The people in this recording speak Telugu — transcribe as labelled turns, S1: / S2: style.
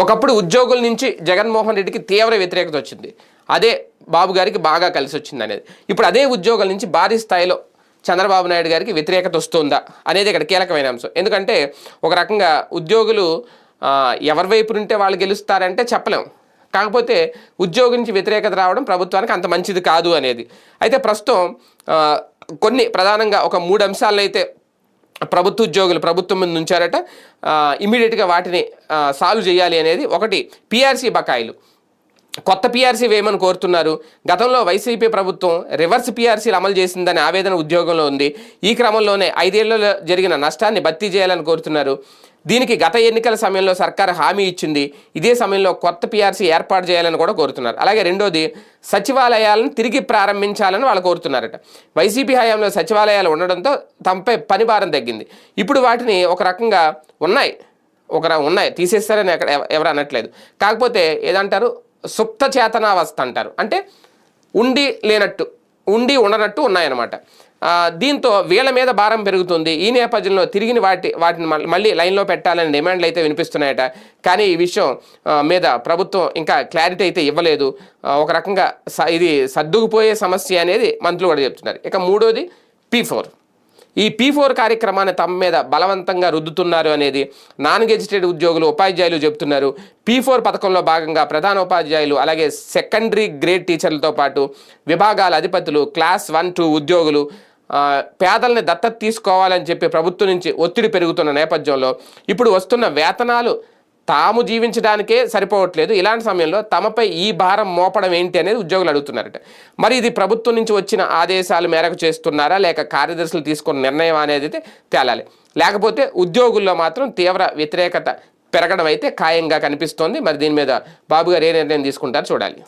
S1: ఒకప్పుడు ఉద్యోగుల నుంచి జగన్మోహన్ రెడ్డికి తీవ్ర వ్యతిరేకత వచ్చింది. అదే బాబు గారికి బాగా కలిసి వచ్చింది అనేది. ఇప్పుడు అదే ఉద్యోగుల నుంచి భారీ స్థాయిలో చంద్రబాబు నాయుడు గారికి వ్యతిరేకత వస్తుందా అనేది ఇక్కడ కీలకమైన అంశం. ఎందుకంటే ఒక రకంగా ఉద్యోగులు ఎవరి వైపు ఉంటే వాళ్ళు గెలుస్తారంటే చెప్పలేం. కాకపోతే ఉద్యోగం నుంచి వ్యతిరేకత రావడం ప్రభుత్వానికి అంత మంచిది కాదు అనేది. అయితే ప్రస్తుతం కొన్ని ప్రధానంగా ఒక మూడు అంశాలను అయితే ప్రభుత్వ ఉద్యోగులు ప్రభుత్వం ముందు ఉంచారట ఇమీడియట్గా వాటిని సాల్వ్ చేయాలి అనేది ఒకటి. పిఆర్సీ బకాయిలు. కొత్త పీఆర్సీ వేయమని కోరుతున్నారు. గతంలో వైసీపీ ప్రభుత్వం రివర్స్ పీఆర్సీలు అమలు చేసిందని ఆవేదన ఉద్యోగంలో ఉంది. ఈ క్రమంలోనే ఐదేళ్ళలో జరిగిన నష్టాన్ని భర్తీ చేయాలని కోరుతున్నారు. దీనికి గత ఎన్నికల సమయంలో సర్కార్ హామీ ఇచ్చింది. ఇదే సమయంలో కొత్త పీఆర్సీ ఏర్పాటు చేయాలని కూడా కోరుతున్నారు. అలాగే రెండోది సచివాలయాలను తిరిగి ప్రారంభించాలని వాళ్ళు కోరుతున్నారట. వైసీపీ హయాంలో సచివాలయాలు ఉండడంతో తమపై పని భారం తగ్గింది. ఇప్పుడు వాటిని ఒక రకంగా ఉన్నాయి. ఒక ఉన్నాయి. తీసేస్తారని ఎక్కడ ఎవరు అనట్లేదు. కాకపోతే ఏదంటారు? సుప్త చేతనావస్థ అంటారు. అంటే ఉండి లేనట్టు ఉండి ఉండనట్టు ఉన్నాయన్నమాట. దీంతో వీళ్ళ మీద భారం పెరుగుతుంది. ఈ నేపథ్యంలో తిరిగిన వాటి వాటిని మళ్ళీ- మళ్ళీ లైన్లో పెట్టాలని డిమాండ్లు అయితే వినిపిస్తున్నాయట. కానీ ఈ విషయం మీద ప్రభుత్వం ఇంకా క్లారిటీ అయితే ఇవ్వలేదు. ఒక రకంగా స- ఇది సర్దుకుపోయే సమస్య అనేది మంత్రులు కూడా చెప్తున్నారు. ఇక మూడోది పీ ఫోర్. ఈ పీ ఫోర్ కార్యక్రమాన్ని తమ మీద బలవంతంగా రుద్దుతున్నారు అనేది నాన్ గెజిటెడ్ ఉద్యోగులు ఉపాధ్యాయులు చెబుతున్నారు. పీ ఫోర్ పథకంలో భాగంగా ప్రధాన ఉపాధ్యాయులు అలాగే సెకండరీ గ్రేడ్ టీచర్లతో పాటు విభాగాల అధిపతులు క్లాస్ వన్ టూ ఉద్యోగులు పేదల్ని దత్తత తీసుకోవాలని చెప్పి ప్రభుత్వం నుంచి ఒత్తిడి పెరుగుతున్న నేపథ్యంలో ఇప్పుడు వస్తున్న వేతనాలు తాము జీవించడానికే సరిపోవట్లేదు. ఇలాంటి సమయంలో తమపై ఈ భారం మోపడం ఏంటి అనేది ఉద్యోగులు అడుగుతున్నారట. మరి ఇది ప్రభుత్వం నుంచి వచ్చిన ఆదేశాల మేరకు చేస్తున్నారా? లేక కార్యదర్శులు తీసుకున్న నిర్ణయం అనేది అయితే తేలాలి. లేకపోతే ఉద్యోగుల్లో మాత్రం తీవ్ర వ్యతిరేకత పెరగడం అయితే ఖాయంగా కనిపిస్తోంది. మరి దీని మీద బాబు గారు ఏ నిర్ణయం తీసుకుంటారో చూడాలి.